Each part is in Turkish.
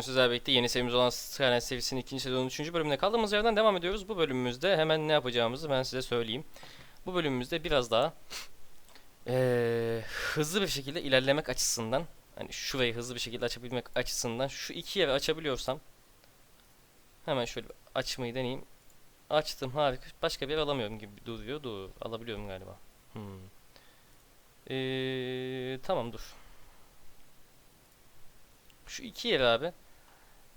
Sizlerle birlikte yeni serimiz olan Skyline serisinin ikinci sezonun üçüncü bölümüne kaldığımız yerden devam ediyoruz. Bu bölümümüzde hemen ne yapacağımızı ben size söyleyeyim. Bu bölümümüzde biraz daha eee, hızlı bir şekilde ilerlemek açısından hani şurayı hızlı bir şekilde açabilmek açısından şu iki yeri açabiliyorsam hemen şöyle açmayı deneyeyim. Açtım harika. Başka bir yer alamıyorum gibi duruyor. Dur alabiliyorum galiba. Hmm. Eee, tamam dur. Şu iki yeri abi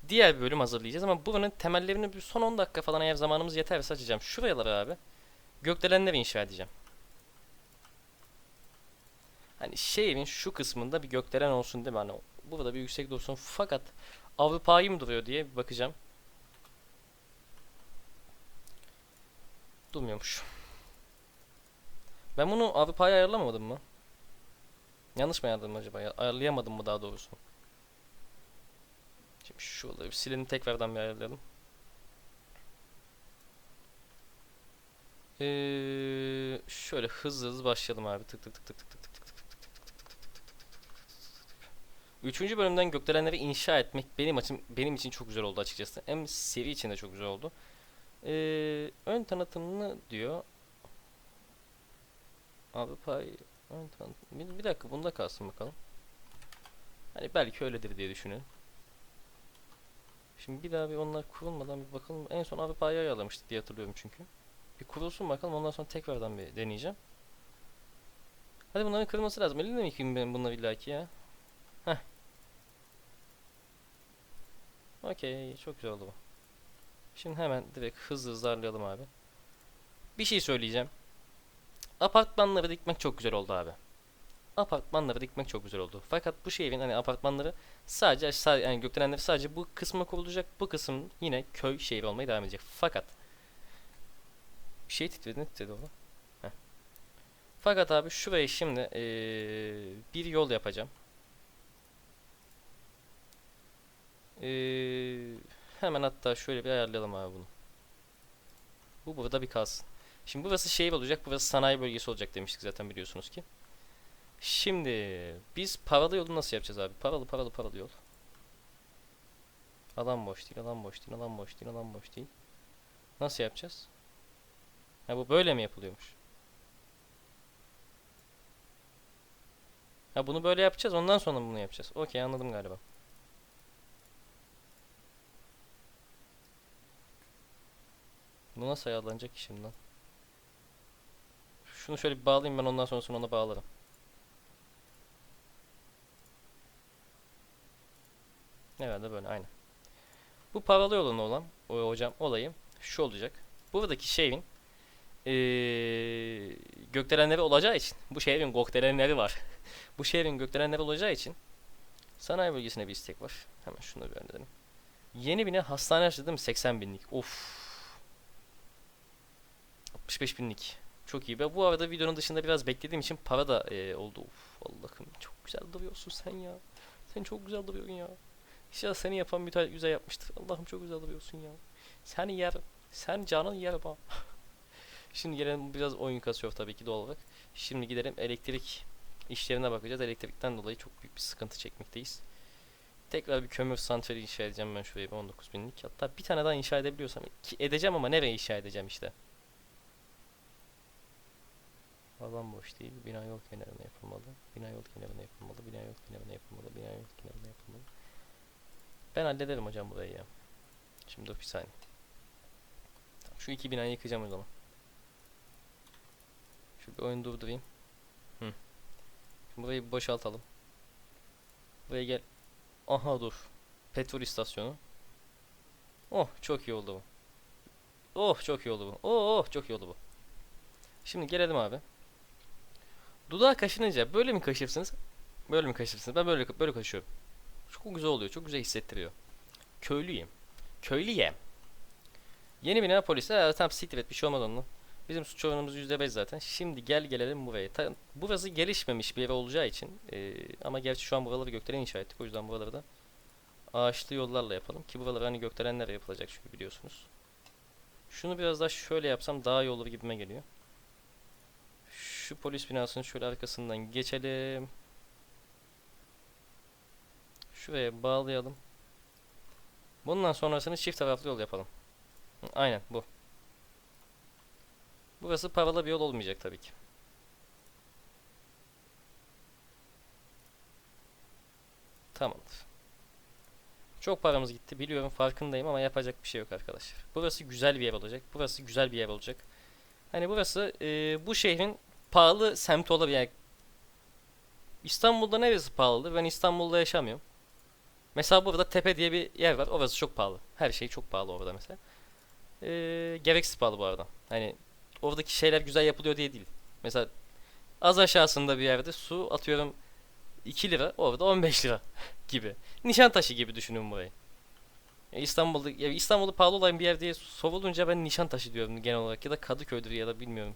diğer bir bölüm hazırlayacağız ama buranın temellerini bir son 10 dakika falan eğer zamanımız yeterse açacağım. Şuraları abi gökdelenleri inşa edeceğim. Hani şehrin şu kısmında bir gökdelen olsun değil mi? Hani burada bir yüksek dursun fakat Avrupa'yı mı duruyor diye bir bakacağım. Durmuyormuş. Ben bunu Avrupa'ya ayarlamadım mı? Yanlış mı ayarladım acaba? Ya- Ayarlayamadım mı daha doğrusu? Şimdi şuraları bir silelim tekrardan bir ayarlayalım. Ee, şöyle hızlı hızlı başlayalım abi. Tık tık tık tık tık tık tık tık tık tık tık tık tık tık tık tık. Üçüncü bölümden gökdelenleri inşa etmek benim için benim için çok güzel oldu açıkçası. Hem seri için de çok güzel oldu. Ee, ön tanıtımını diyor. Abi pay ön tanıtım. Bir, bir dakika bunda kalsın bakalım. Hani belki öyledir diye düşünüyorum. Şimdi bir daha bir onlar kurulmadan bir bakalım. En son Avrupa'yı ayarlamıştık diye hatırlıyorum çünkü. Bir kurulsun bakalım ondan sonra tekrardan bir deneyeceğim. Hadi bunların kırılması lazım. Elimde mi yıkayayım ben bunları illaki ya? Heh. Okey çok güzel oldu bu. Şimdi hemen direkt hızlı ayarlayalım abi. Bir şey söyleyeceğim. Apartmanları dikmek çok güzel oldu abi. Apartmanları dikmek çok güzel oldu. Fakat bu şehrin hani apartmanları Sadece sa- yani gökdelenler sadece bu kısma kurulacak. Bu kısım yine köy şehir olmaya devam edecek. Fakat bir şey titredi ne titredi? Heh. Fakat abi şuraya şimdi eee, bir yol yapacağım. Eee, hemen hatta şöyle bir ayarlayalım abi bunu. Bu burada bir kalsın. Şimdi burası şehir olacak. Burası sanayi bölgesi olacak demiştik zaten biliyorsunuz ki. Şimdi biz paralı yolu nasıl yapacağız abi? Paralı paralı paralı yol. Alan boş değil, alan boş değil, alan boş değil, alan boş değil. Nasıl yapacağız? Ha bu böyle mi yapılıyormuş? Ha bunu böyle yapacağız, ondan sonra bunu yapacağız. Okey anladım galiba. Bu nasıl ayarlanacak ki şimdi lan? Şunu şöyle bir bağlayayım ben ondan sonrasını ona bağlarım. Herhalde böyle aynen. Bu paralı yolun olan o hocam olayı şu olacak. Buradaki şehrin eee gökdelenleri olacağı için bu şehrin gökdelenleri var. bu şehrin gökdelenleri olacağı için sanayi bölgesine bir istek var. Hemen şunu bir önerelim. Yeni bina hastane açtı değil mi? 80 binlik. Of. 65 binlik. Çok iyi. Ben bu arada videonun dışında biraz beklediğim için para da eee, oldu. Of Allah'ım çok güzel duruyorsun sen ya. Sen çok güzel duruyorsun ya. İnşallah seni yapan müteahhit güzel yapmıştır. Allah'ım çok güzel duruyorsun ya. Seni yer. Sen canın yer bak. Şimdi gelelim biraz oyun kasıyor tabii ki doğal olarak. Şimdi gidelim elektrik işlerine bakacağız. Elektrikten dolayı çok büyük bir sıkıntı çekmekteyiz. Tekrar bir kömür santrali inşa edeceğim ben şuraya bir 19 binlik. Hatta bir tane daha inşa edebiliyorsam ki edeceğim ama nereye inşa edeceğim işte. Alan boş değil. Bina yol kenarına yapılmalı. Bina yol kenarına yapılmalı. Bina yol kenarına yapılmalı. Bina yol kenarına yapılmalı. Ben hallederim hocam burayı ya. Şimdi dur bir saniye. Tamam, şu iki binayı yıkacağım o zaman. Şu bir oyunu durdurayım. Hı. Şimdi burayı boşaltalım. Buraya gel. Aha dur. Petrol istasyonu. Oh çok iyi oldu bu. Oh çok iyi oldu bu. Oh, oh çok iyi oldu bu. Şimdi gelelim abi. Dudağı kaşınınca böyle mi kaşırsınız? Böyle mi kaşırsınız? Ben böyle böyle kaşıyorum. Çok güzel oluyor. Çok güzel hissettiriyor. Köylüyüm. Köylüyem. Yeni bina polis. Ha, tamam siktir bir şey olmaz onunla. Bizim suç oranımız %5 zaten. Şimdi gel gelelim buraya. Ta, burası gelişmemiş bir yer olacağı için. eee, ama gerçi şu an buraları gökdelen inşa ettik. O yüzden buraları da ağaçlı yollarla yapalım. Ki buralar hani gökdelenlerle yapılacak çünkü biliyorsunuz. Şunu biraz daha şöyle yapsam daha iyi olur gibime geliyor. Şu polis binasının şöyle arkasından geçelim. Şuraya bağlayalım. Bundan sonrasını çift taraflı yol yapalım. Aynen bu. Burası paralı bir yol olmayacak tabii ki. Tamamdır. Çok paramız gitti biliyorum farkındayım ama yapacak bir şey yok arkadaşlar. Burası güzel bir yer olacak. Burası güzel bir yer olacak. Hani burası e, bu şehrin pahalı semti olabilir. Yani İstanbul'da neresi pahalıdır? Ben İstanbul'da yaşamıyorum. Mesela burada Tepe diye bir yer var. Orası çok pahalı. Her şey çok pahalı orada mesela. E, gereksiz pahalı bu arada. Hani oradaki şeyler güzel yapılıyor diye değil. Mesela az aşağısında bir yerde su atıyorum 2 lira orada 15 lira gibi. Nişantaşı gibi düşünün burayı. Ya İstanbul'da ya İstanbul'da pahalı olan bir yer diye sorulunca ben Nişantaşı diyorum genel olarak ya da Kadıköy'dür ya da bilmiyorum.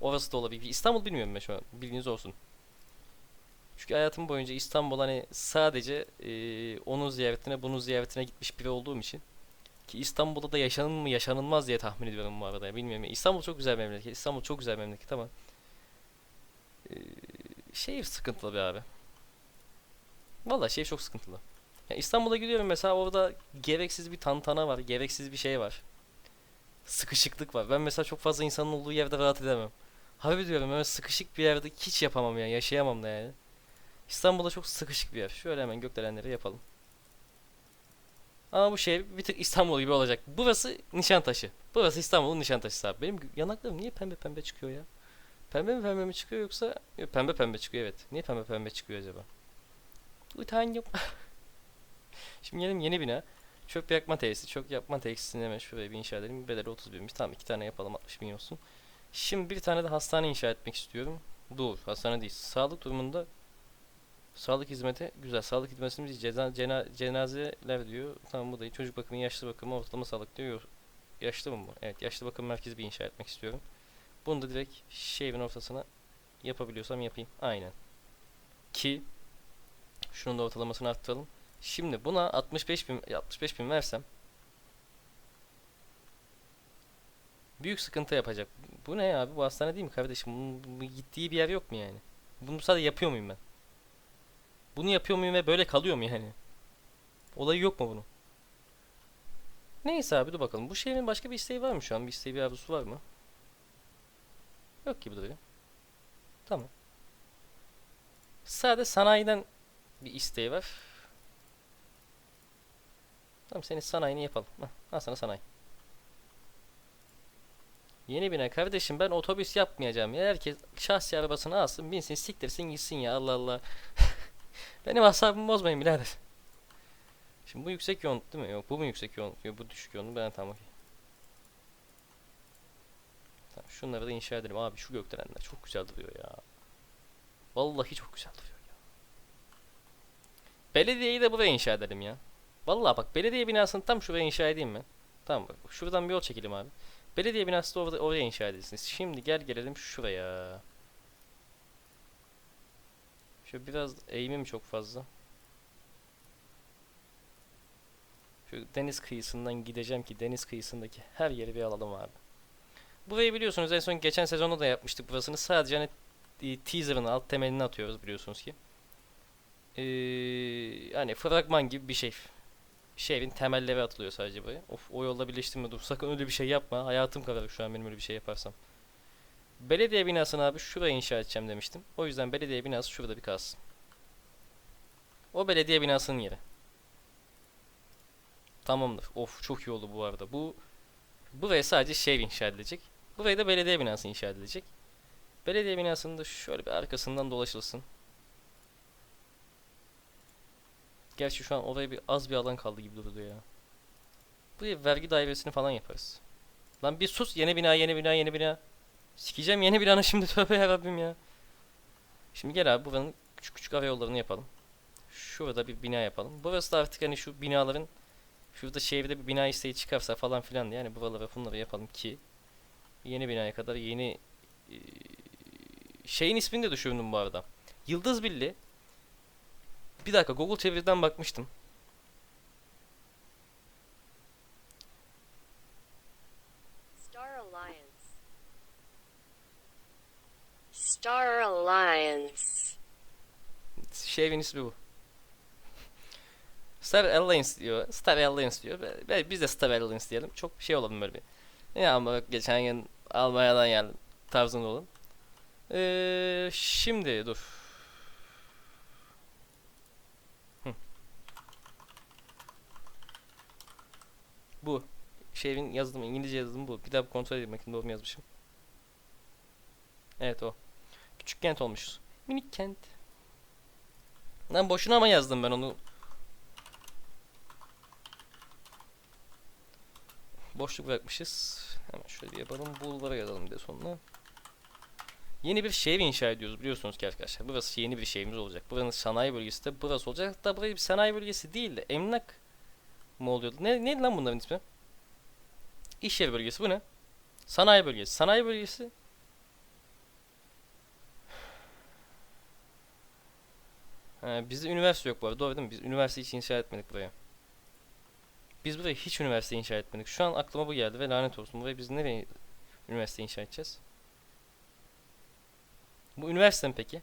Orası da olabilir. İstanbul bilmiyorum ben şu an. Bilginiz olsun. Çünkü hayatım boyunca İstanbul hani sadece eee onun ziyaretine bunun ziyaretine gitmiş biri olduğum için ki İstanbul'da da yaşanır mı yaşanılmaz diye tahmin ediyorum bu arada. Bilmiyorum. İstanbul çok güzel bir memleket. İstanbul çok güzel bir memleket ama eee şehir sıkıntılı bir abi. Vallahi şehir çok sıkıntılı. Ya İstanbul'a gidiyorum mesela orada gereksiz bir tantana var, gereksiz bir şey var. Sıkışıklık var. Ben mesela çok fazla insanın olduğu yerde rahat edemem. Harbi diyorum öyle sıkışık bir yerde hiç yapamam yani, yaşayamam da yani. İstanbul'da çok sıkışık bir yer. Şöyle hemen gökdelenleri yapalım. Ama bu şehir bir tık İstanbul gibi olacak. Burası Nişantaşı. Burası İstanbul'un Nişantaşı'sı abi. Benim yanaklarım niye pembe pembe çıkıyor ya? Pembe mi pembe mi çıkıyor yoksa Yok, pembe pembe çıkıyor evet. Niye pembe pembe çıkıyor acaba? Utandım. Şimdi gelelim yeni bina. Çöp yakma tesisi. Çöp yakma tesisini hemen şuraya bir inşa edelim. Bedeli 30 binmiş. Tamam iki tane yapalım 60 bin olsun. Şimdi bir tane de hastane inşa etmek istiyorum. Dur hastane değil. Sağlık durumunda Sağlık hizmeti güzel. Sağlık hizmetimiz ceza, cena, cenazeler diyor. Tamam bu da. Çocuk bakımı, yaşlı bakımı, ortalama sağlık diyor. Yaşlı mı bu? Evet, yaşlı bakım merkezi bir inşa etmek istiyorum. Bunu da direkt şehrin ortasına yapabiliyorsam yapayım. Aynen. Ki şunun da ortalamasını arttıralım. Şimdi buna 65 bin, 65 bin versem büyük sıkıntı yapacak. Bu ne abi? Bu hastane değil mi kardeşim? Bunun gittiği bir yer yok mu yani? Bunu sadece yapıyor muyum ben? Bunu yapıyor muyum ve böyle kalıyor mu yani? Olayı yok mu bunun? Neyse abi dur bakalım. Bu şehrin başka bir isteği var mı şu an? Bir isteği bir arzusu var mı? Yok gibi duruyor. Tamam. Sade sanayiden bir isteği var. Tamam senin sanayini yapalım. Hah, al sana sanayi. Yeni bina kardeşim ben otobüs yapmayacağım ya. Herkes şahsi arabasını alsın binsin siktirsin gitsin ya Allah Allah. Benim asabımı bozmayın birader. Şimdi bu yüksek yoğunluk değil mi? Yok bu mu yüksek yoğunluk? Yok bu düşük yoğunluk. Ben tamam okey. Tamam şunları da inşa edelim abi. Şu gökdelenler çok güzel duruyor ya. Vallahi çok güzel duruyor ya. Belediyeyi de buraya inşa edelim ya. Vallahi bak belediye binasını tam şuraya inşa edeyim mi? Tamam bak şuradan bir yol çekelim abi. Belediye binası da orada, oraya inşa edilsin. Şimdi gel gelelim şuraya. Şöyle biraz eğimim çok fazla. Şu deniz kıyısından gideceğim ki deniz kıyısındaki her yeri bir alalım abi. Burayı biliyorsunuz en son geçen sezonda da yapmıştık burasını. Sadece hani e, teaser'ını alt temelini atıyoruz biliyorsunuz ki. Ee, hani fragman gibi bir şey. Şehrin temelleri atılıyor sadece buraya. Of o yolda birleştirme dur. Sakın öyle bir şey yapma. Hayatım kararır şu an benim öyle bir şey yaparsam. Belediye binasını abi şuraya inşa edeceğim demiştim. O yüzden belediye binası şurada bir kalsın. O belediye binasının yeri. Tamamdır. Of çok iyi oldu bu arada. Bu buraya sadece şehir inşa edilecek. Buraya da belediye binası inşa edilecek. Belediye binasının da şöyle bir arkasından dolaşılsın. Gerçi şu an oraya bir az bir alan kaldı gibi duruyor ya. Buraya vergi dairesini falan yaparız. Lan bir sus yeni bina yeni bina yeni bina. Sikeceğim yeni binanı şimdi tövbe yarabbim ya. Şimdi gel abi buranın küçük küçük ara yollarını yapalım. Şurada bir bina yapalım. Burası da artık hani şu binaların şurada şehirde bir bina isteği çıkarsa falan filan diye yani buraları bunları yapalım ki yeni binaya kadar yeni eee, şeyin ismini de düşündüm bu arada. Yıldız Billi bir dakika Google çeviriden bakmıştım. Star Alliance. Star Alliance. Şehrin ismi bu. Star Alliance diyor. Star Alliance diyor. Ve biz de Star Alliance diyelim. Çok şey olalım böyle bir. Ya ama geçen gün Almanya'dan geldim. Tarzında olun. Ee, şimdi dur. Bu. Şeyin yazdım İngilizce yazdım bu. Bir daha kontrol edeyim bakayım doğru mu yazmışım. Evet o. Küçük kent olmuşuz. Minik kent. Lan boşuna ama yazdım ben onu. Boşluk bırakmışız. Hemen şöyle bir yapalım. Bulvara yazalım de sonuna. Yeni bir şehir inşa ediyoruz biliyorsunuz ki arkadaşlar. Burası yeni bir şehrimiz olacak. Buranın sanayi bölgesi de burası olacak. Hatta burayı bir sanayi bölgesi değil de emlak mı oluyordu? Ne, neydi lan bunların ismi? İş yeri bölgesi bu ne? Sanayi bölgesi. Sanayi bölgesi Ha, bizde üniversite yok bu arada doğru değil mi? Biz üniversite hiç inşa etmedik buraya. Biz buraya hiç üniversite inşa etmedik. Şu an aklıma bu geldi ve lanet olsun. Buraya biz nereye üniversite inşa edeceğiz? Bu üniversite mi peki?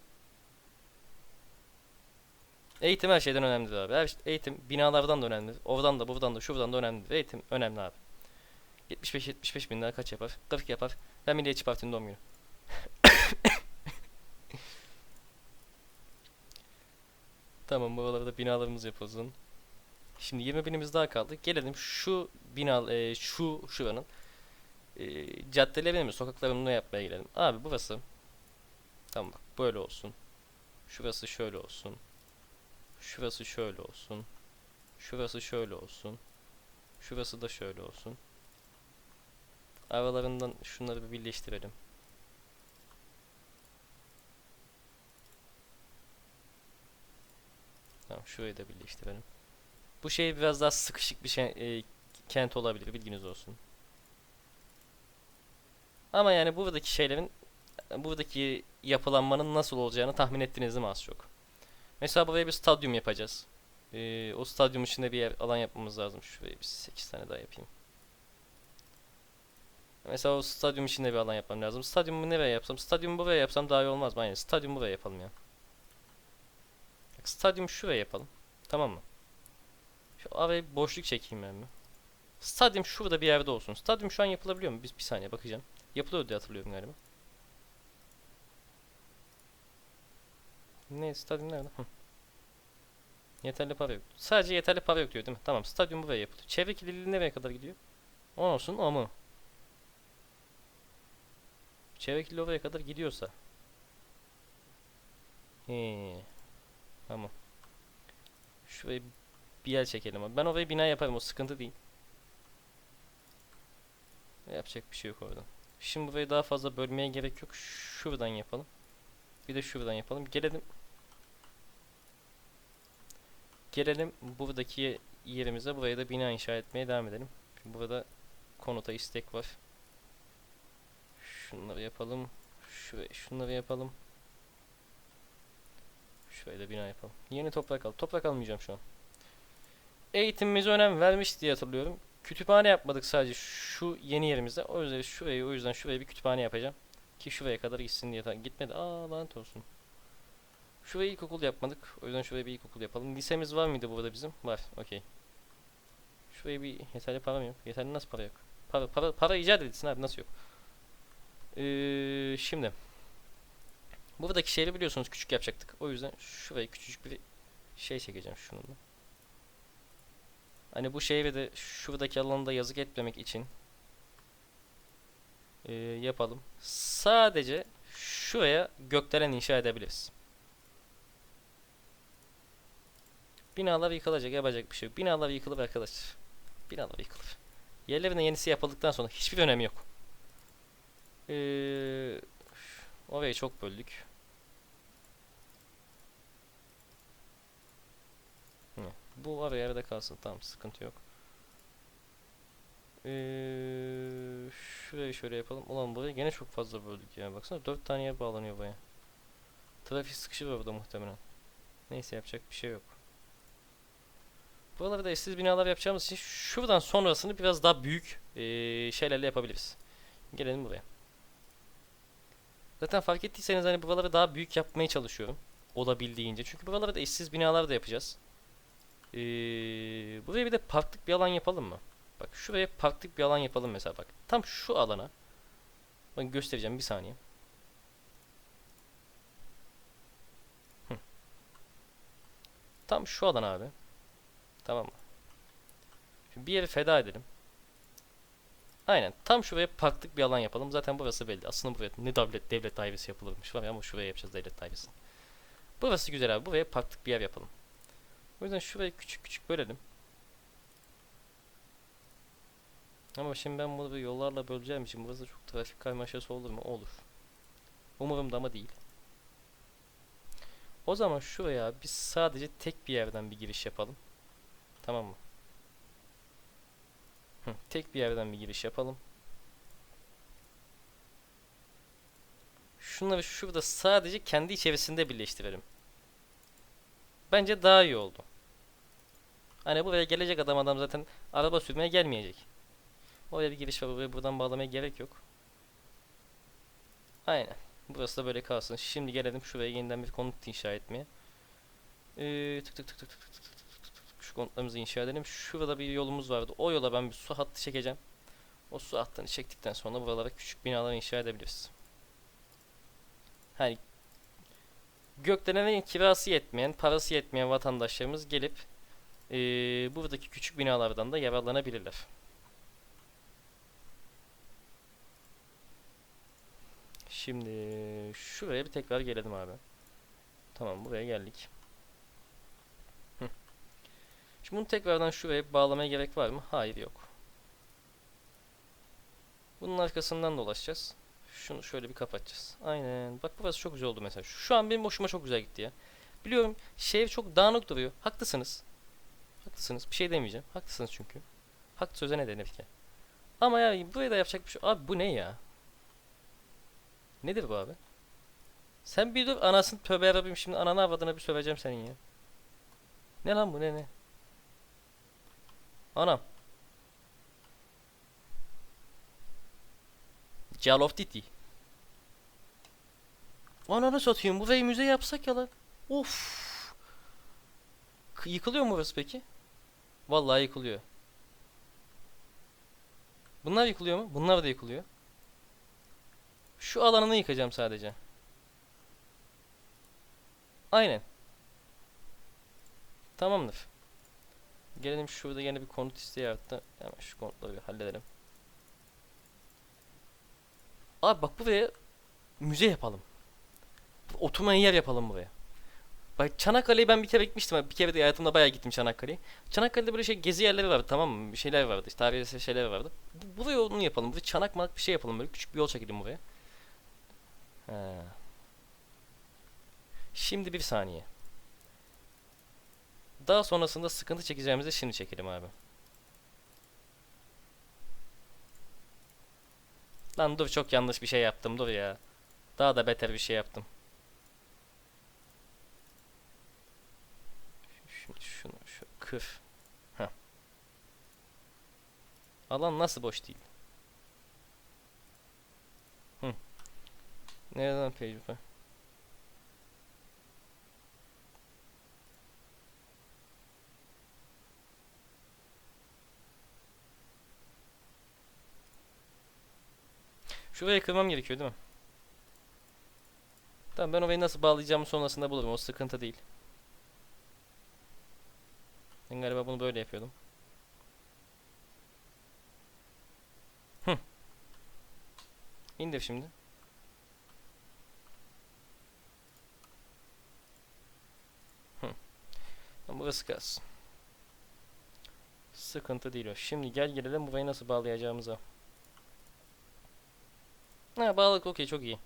Eğitim her şeyden önemlidir abi. Her, eğitim binalardan da önemlidir. Oradan da buradan da şuradan da önemlidir. Eğitim önemli abi. 75-75 bin lira kaç yapar? 40 yapar. Ben Milliyetçi Parti'nin doğum günü. Tamam buralarda binalarımız yapılsın. Şimdi 20 binimiz daha kaldı. Gelelim şu bina e, şu şuranın e, caddelerini mi sokaklarını yapmaya gelelim. Abi burası tamam bak böyle olsun. Şurası şöyle olsun. Şurası şöyle olsun. Şurası şöyle olsun. Şurası da şöyle olsun. Aralarından şunları bir birleştirelim. Şurayı da birleştirelim. Bu şey biraz daha sıkışık bir şey, e, kent olabilir bilginiz olsun. Ama yani buradaki şeylerin buradaki yapılanmanın nasıl olacağını tahmin ettiniz mi az çok? Mesela buraya bir stadyum yapacağız. Ee, o stadyum içinde bir yer, alan yapmamız lazım. Şuraya bir 8 tane daha yapayım. Mesela o stadyum içinde bir alan yapmam lazım. Stadyumu nereye yapsam? Stadyumu buraya yapsam daha iyi olmaz mı? Aynen. Stadyumu buraya yapalım ya. Bak, stadyumu şuraya yapalım. Tamam mı? Şu araya boşluk çekeyim ben mi? Stadyum şurada bir yerde olsun. Stadyum şu an yapılabiliyor mu? Bir, bir saniye bakacağım. Yapılıyor diye hatırlıyorum galiba. Ne stadyum nerede? Yeterli para yok. Sadece yeterli para yok diyor değil mi? Tamam stadyum buraya yapılıyor. Çevre kirliliği nereye kadar gidiyor? 10 olsun ama. Çevre kirliliği oraya kadar gidiyorsa. He. Tamam. Şuraya bir yer çekelim abi. Ben oraya bina yaparım o sıkıntı değil. Yapacak bir şey yok orada. Şimdi burayı daha fazla bölmeye gerek yok. Şuradan yapalım. Bir de şuradan yapalım. Gelelim. Gelelim buradaki yerimize. Buraya da bina inşa etmeye devam edelim. Burada konuta istek var. Şunları yapalım. Şuraya şunları yapalım. Da bina yapalım. Yeni toprak al. Toprak almayacağım şu an. Eğitimimize önem vermiş diye hatırlıyorum. Kütüphane yapmadık sadece şu yeni yerimizde. O yüzden şurayı o yüzden şuraya bir kütüphane yapacağım. Ki şuraya kadar gitsin diye. Gitmedi. Aa lanet olsun. Şuraya ilkokul yapmadık. O yüzden şuraya bir ilkokul yapalım. Lisemiz var mıydı burada bizim? Var. Okey. Şuraya bir yeterli param yok. Yeterli nasıl para yok? Para, para, para icat edilsin abi nasıl yok? Ee, şimdi. Buradaki şehri biliyorsunuz küçük yapacaktık. O yüzden şuraya küçücük bir şey çekeceğim şununla. Hani bu şehri de şuradaki alanda yazık etmemek için ee, yapalım. Sadece şuraya gökdelen inşa edebiliriz. Binalar yıkılacak, yapacak bir şey yok. Binalar yıkılır arkadaşlar. Binalar yıkılır. Yerlerine yenisi yapıldıktan sonra hiçbir önemi yok. Ee, orayı çok böldük. Hı, Bu var yerde kalsın. Tamam sıkıntı yok. Ee, şurayı şöyle yapalım. Ulan burayı gene çok fazla böldük ya. Baksana 4 tane yer bağlanıyor buraya. Trafik sıkışı var burada muhtemelen. Neyse yapacak bir şey yok. Buralarda eşsiz binalar yapacağımız için şuradan sonrasını biraz daha büyük ee, şeylerle yapabiliriz. Gelelim buraya. Zaten fark ettiyseniz hani buraları daha büyük yapmaya çalışıyorum. Olabildiğince. Çünkü buralara da eşsiz binalar da yapacağız. Ee, buraya bir de parklık bir alan yapalım mı? Bak şuraya parklık bir alan yapalım mesela bak. Tam şu alana. Ben göstereceğim bir saniye. Tam şu alan abi. Tamam mı? Şimdi bir yeri feda edelim. Aynen. Tam şuraya parklık bir alan yapalım. Zaten burası belli. Aslında buraya ne devlet, devlet dairesi yapılırmış var ya ama şuraya yapacağız devlet dairesini. Burası güzel abi. Buraya parklık bir yer yapalım. O yüzden şurayı küçük küçük bölelim. Ama şimdi ben bunu yollarla böleceğim için burası çok trafik karmaşası olur mu? Olur. Umarım da ama değil. O zaman şuraya biz sadece tek bir yerden bir giriş yapalım. Tamam mı? Tek bir yerden bir giriş yapalım. Şunları şurada sadece kendi içerisinde birleştirelim. Bence daha iyi oldu. Hani buraya gelecek adam adam zaten araba sürmeye gelmeyecek. Oraya bir giriş var. Buraya buradan bağlamaya gerek yok. Aynen. Burası da böyle kalsın. Şimdi gelelim şuraya yeniden bir konut inşa etmeye. Ee, tık tık tık tık tık tık tık tık, tık şu konutlarımızı inşa edelim. Şurada bir yolumuz vardı. O yola ben bir su hattı çekeceğim. O su hattını çektikten sonra buralara küçük binalar inşa edebiliriz. Hani gökdelene kirası yetmeyen, parası yetmeyen vatandaşlarımız gelip ee, buradaki küçük binalardan da yararlanabilirler. Şimdi şuraya bir tekrar gelelim abi. Tamam buraya geldik. Şimdi bunu tekrardan şuraya bağlamaya gerek var mı? Hayır yok. Bunun arkasından dolaşacağız. Şunu şöyle bir kapatacağız. Aynen. Bak burası çok güzel oldu mesela. Şu, an benim hoşuma çok güzel gitti ya. Biliyorum şehir çok dağınık duruyor. Haklısınız. Haklısınız. Bir şey demeyeceğim. Haklısınız çünkü. Haklı söze ne denir ki? Ama ya buraya da yapacak bir şey. Abi bu ne ya? Nedir bu abi? Sen bir dur anasını tövbe yarabbim şimdi ananı avradına bir söveceğim senin ya. Ne lan bu ne ne? Anam. Call of Duty. Ananı satayım burayı müze yapsak ya lan. Of. K- Yıkılıyor mu burası peki? Vallahi yıkılıyor. Bunlar yıkılıyor mu? Bunlar da yıkılıyor. Şu alanını yıkacağım sadece. Aynen. Tamamdır. Gelelim şurada yine bir konut isteği yarattı. Hemen şu konutları bir halledelim. Abi bak buraya müze yapalım. Oturmaya yer yapalım buraya. Bak Çanakkale'yi ben bir kere gitmiştim. Bir kere de hayatımda bayağı gittim Çanakkale'ye. Çanakkale'de böyle şey gezi yerleri vardı tamam mı? Bir şeyler vardı. İşte tarihi şeyler vardı. Bu, buraya onu yapalım. Buraya çanak manak bir şey yapalım böyle. Küçük bir yol çekelim buraya. He. Şimdi bir saniye. Daha sonrasında sıkıntı çekeceğimizi şimdi çekelim abi. Lan dur çok yanlış bir şey yaptım dur ya. Daha da beter bir şey yaptım. Şimdi şunu şu kır. Heh. Alan nasıl boş değil? Hı. Nereden page bu? Şuraya kırmam gerekiyor değil mi? Tamam ben orayı nasıl bağlayacağımı sonrasında bulurum. O sıkıntı değil. Ben galiba bunu böyle yapıyordum. Hı. İndir şimdi. Hı. Burası kalsın. Sıkıntı değil o. Şimdi gel gelelim burayı nasıl bağlayacağımıza. Ha bağladık okey çok iyi.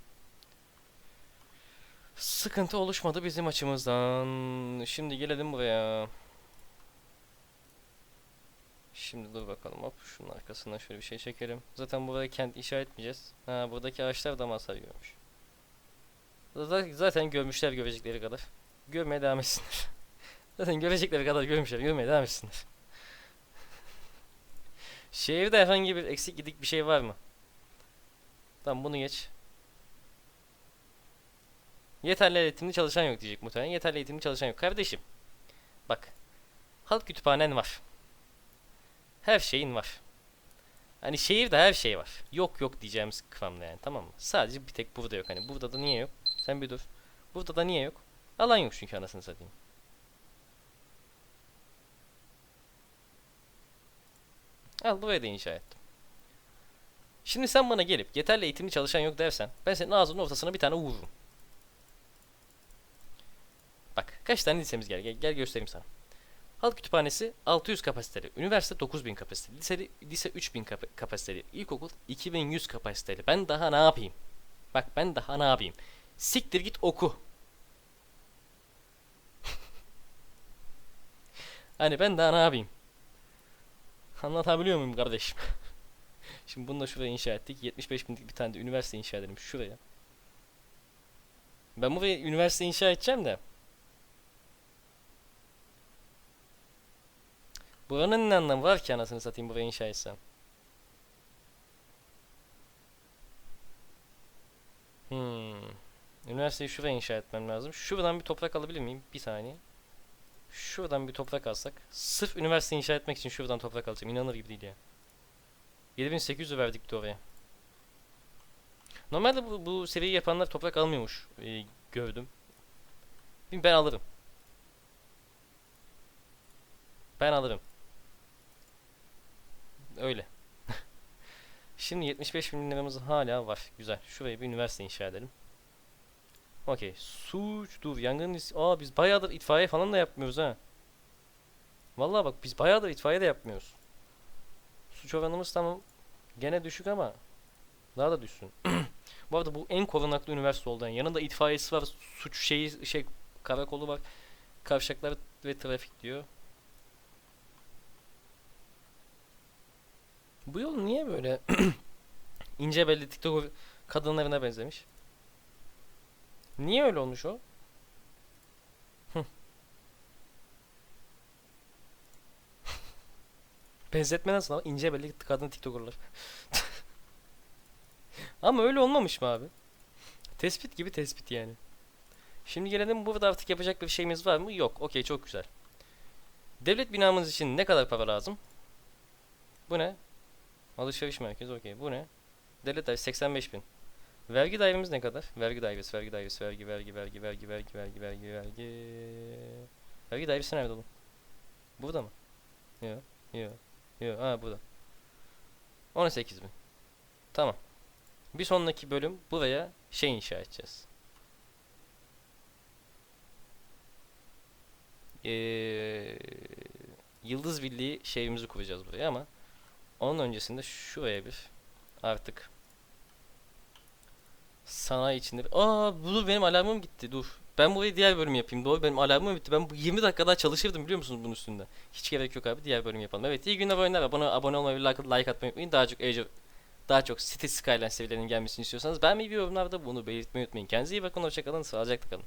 Sıkıntı oluşmadı bizim açımızdan. Şimdi gelelim buraya. Şimdi dur bakalım hop şunun arkasından şöyle bir şey çekelim. Zaten buraya kent inşa etmeyeceğiz. Ha buradaki ağaçlar da hasar görmüş. Zaten görmüşler görecekleri kadar. Görmeye devam etsinler. zaten görecekleri kadar görmüşler. Görmeye devam etsinler. Şehirde herhangi bir eksik gidik bir şey var mı? Tamam bunu geç. Yeterli eğitimli çalışan yok diyecek muhtemelen. Yeterli eğitimli çalışan yok. Kardeşim. Bak. halk kütüphanen var. Her şeyin var. Hani şehirde her şey var. Yok yok diyeceğimiz kıvamda yani tamam mı? Sadece bir tek burada yok. Hani burada da niye yok? Sen bir dur. Burada da niye yok? Alan yok çünkü anasını satayım. Al buraya da inşa ettim. Şimdi sen bana gelip yeterli eğitimli çalışan yok dersen ben senin ağzının ortasına bir tane vururum. Bak kaç tane lisemiz gel gel, gel göstereyim sana. Halk kütüphanesi 600 kapasiteli, üniversite 9000 kapasiteli, lise, lise 3000 kapa- kapasiteli, ilkokul 2100 kapasiteli. Ben daha ne yapayım? Bak ben daha ne yapayım? Siktir git oku. hani ben daha ne yapayım? Anlatabiliyor muyum kardeşim? Şimdi bunu da şuraya inşa ettik. 75 binlik bir tane de üniversite inşa edelim şuraya. Ben buraya üniversite inşa edeceğim de. Buranın ne anlamı var ki anasını satayım buraya inşa etsem? Hmm. Üniversiteyi şuraya inşa etmem lazım. Şuradan bir toprak alabilir miyim? Bir saniye. Şuradan bir toprak alsak. Sırf üniversite inşa etmek için şuradan toprak alacağım. İnanılır gibi değil ya. 7800 verdik de oraya. Normalde bu, bu seriyi yapanlar toprak almıyormuş. e, gördüm. Ben alırım. Ben alırım. Öyle. Şimdi 75 bin liramız hala var. Güzel. Şuraya bir üniversite inşa edelim. Okey. Suç dur. Yangın. Aa biz bayağıdır itfaiye falan da yapmıyoruz ha. Vallahi bak biz bayağıdır itfaiye de yapmıyoruz. Suç oranımız tamam. Gene düşük ama daha da düşsün. bu arada bu en korunaklı üniversite oldu. Yani yanında itfaiyesi var, suç şeyi şey karakolu var. Kavşaklar ve trafik diyor. Bu yol niye böyle ince belli TikTok kadınlarına benzemiş? Niye öyle olmuş o? Hı. Benzetme nasıl ama ince belli kadın TikTokerlar. Ama öyle olmamış mı abi? Tespit gibi tespit yani. Şimdi gelelim burada artık yapacak bir şeyimiz var mı? Yok. Okey çok güzel. Devlet binamız için ne kadar para lazım? Bu ne? Alışveriş merkezi okey. Bu ne? Devlet dairesi 85 bin. Vergi dairemiz ne kadar? Vergi dairesi, vergi dairesi, vergi, vergi, vergi, vergi, vergi, vergi, vergi, vergi. Vergi dairesi nerede oğlum? Burada mı? Yok, yok, yok. Ha burada. 18 bin. Tamam. Bir sonraki bölüm buraya şey inşa edeceğiz. Ee, Yıldız Birliği şehrimizi kuracağız buraya ama onun öncesinde şuraya bir artık sanayi içinde. Aa dur benim alarmım gitti dur. Ben burayı diğer bölüm yapayım. Doğru benim alarmım bitti. Ben bu 20 dakika daha çalışırdım biliyor musunuz bunun üstünde. Hiç gerek yok abi diğer bölüm yapalım. Evet iyi günler oyunlar. Abone, abone olmayı like, atmayı unutmayın. Daha çok Age daha çok City Skyline seviyelerinin gelmesini istiyorsanız beğenmeyi bir yorumlarda bunu belirtmeyi unutmayın. Kendinize iyi bakın hoşçakalın. Sağlıcakla kalın.